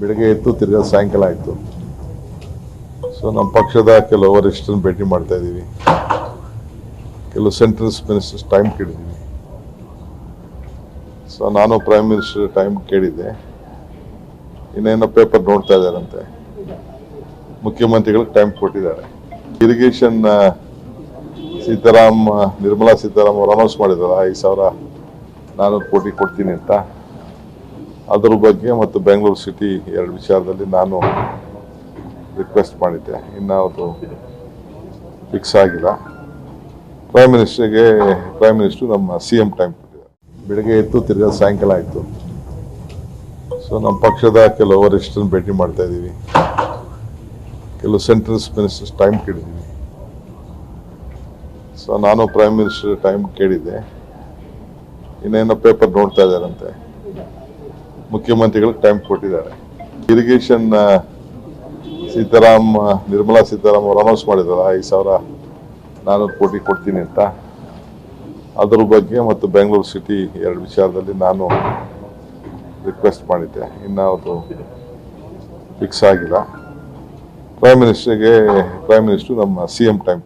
ಬೆಳಗ್ಗೆ ಇತ್ತು ತಿರ್ಗಾ ಸಾಯಂಕಾಲ ಆಯಿತು. ಸೊ ನಮ್ಮ ಪಕ್ಷದ ಕೆಲವು ವರಿಷ್ಠರನ್ನ ಭೇಟಿ ಮಾಡ್ತಾ ಇದ್ದೀವಿ. ಕೆಲವು ಸೆಂಟ್ರಲ್ಸ್ ಮಿನಿಸ್ಟರ್ಸ್ ಟೈಮ್ ಕೇಳಿದ್ದೀವಿ ಸೊ ನಾನು ಪ್ರೈಮ್ ಮಿನಿಸ್ಟರ್ ಟೈಮ್ ಕೇಳಿದ್ದೆ. ಇನ್ನೇನೋ ಪೇಪರ್ ನೋಡ್ತಾ ಇದ್ದಾರಂತೆ. ಮುಖ್ಯಮಂತ್ರಿಗಳಿಗೆ ಟೈಮ್ ಕೊಟ್ಟಿದ್ದಾರೆ. ಇರಿಗೇಷನ್ ಸೀತಾರಾಮ್, ನಿರ್ಮಲಾ ಸೀತಾರಾಮ್ ಅವರು ಅನೌನ್ಸ್ ಮಾಡಿದಾರ ಐದು ಸಾವಿರ ನಾನ್ನೂರು ಕೋಟಿ ಕೊಡ್ತೀನಿ ಅಂತ. ಅದ್ರ ಬಗ್ಗೆ ಮತ್ತು ಬೆಂಗಳೂರು ಸಿಟಿ ಎರಡು ವಿಚಾರದಲ್ಲಿ ನಾನು ರಿಕ್ವೆಸ್ಟ್ ಮಾಡಿದ್ದೆ. ಇನ್ನು ಅದು ಫಿಕ್ಸ್ ಆಗಿಲ್ಲ. ಪ್ರೈಮ್ ಮಿನಿಸ್ಟರ್ಗೆ ಪ್ರೈಮ್ ಮಿನಿಸ್ಟರ್ ನಮ್ಮ ಸಿ ಎಂ ಟೈಮ್ ಕೊಟ್ಟಿದ್ದಾರೆ. ಬೆಳಗ್ಗೆ ಇತ್ತು ತಿರ್ಗಾ ಸಾಯಂಕಾಲ ಆಯಿತು. ಸೊ ನಮ್ಮ ಪಕ್ಷದ ಕೆಲವು ವರಿಷ್ಠರನ್ನ ಭೇಟಿ ಮಾಡ್ತಾ ಇದ್ದೀವಿ. ಕೆಲವು ಸೆಂಟ್ರಲ್ಸ್ ಮಿನಿಸ್ಟರ್ಸ್ ಟೈಮ್ ಕೇಳಿದ್ದೀವಿ. ಸೊ ನಾನು ಪ್ರೈಮ್ ಮಿನಿಸ್ಟರ್ ಟೈಮ್ ಕೇಳಿದ್ದೆ. ಇನ್ನೇನೋ ಪೇಪರ್ ನೋಡ್ತಾ ಇದ್ದಾರಂತೆ. ಮುಖ್ಯಮಂತ್ರಿಗಳಿಗೆ ಟೈಮ್ ಕೊಟ್ಟಿದ್ದಾರೆ. ಇರಿಗೇಷನ್ ಸೀತಾರಾಮ್ ನಿರ್ಮಲಾ ಸೀತಾರಾಮ್ ಅವರು ಅನೌನ್ಸ್ ಮಾಡಿದಾರ, ಐದು ಸಾವಿರ ನಾನ್ನೂರು ಕೋಟಿ ಕೊಡ್ತೀನಿ ಅಂತ. ಅದ್ರ ಬಗ್ಗೆ ಮತ್ತು ಬೆಂಗಳೂರು ಸಿಟಿ ಎರಡು ವಿಚಾರದಲ್ಲಿ ನಾನು ರಿಕ್ವೆಸ್ಟ್ ಮಾಡಿದ್ದೆ. ಇನ್ನು ಅದು ಫಿಕ್ಸ್ ಆಗಿಲ್ಲ. ಪ್ರೈಮ್ ಮಿನಿಸ್ಟರ್ಗೆ ಪ್ರೈಮ್ ಮಿನಿಸ್ಟರ್ ನಮ್ಮ ಸಿ ಎಂ ಟೈಮ್